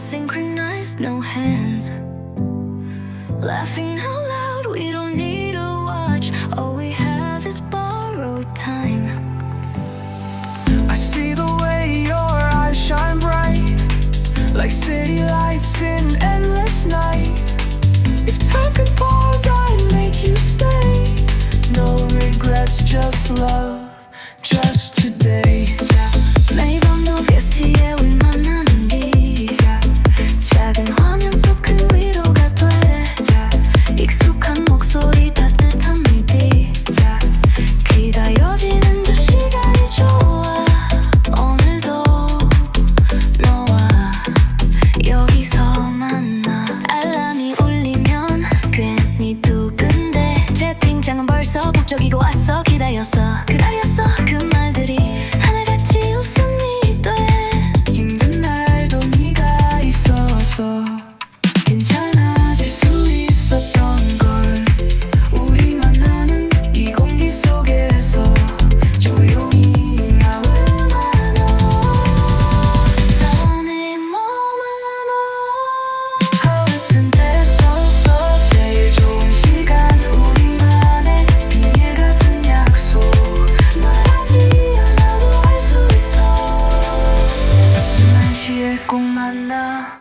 synchronized, no hands. Laughing out loud, we don't need a watch. All we have is borrowed time. I see the way your eyes shine bright, like city lights in endless night. If time could pause, I'd make you stay. No regrets, just love, just today. 목적이고 왔어. 기다렸어. 그날이었어. 그 말들이 하나같이 웃음이 돼. 힘든 날도 네가 있었어 괜찮아. 꼭 만나.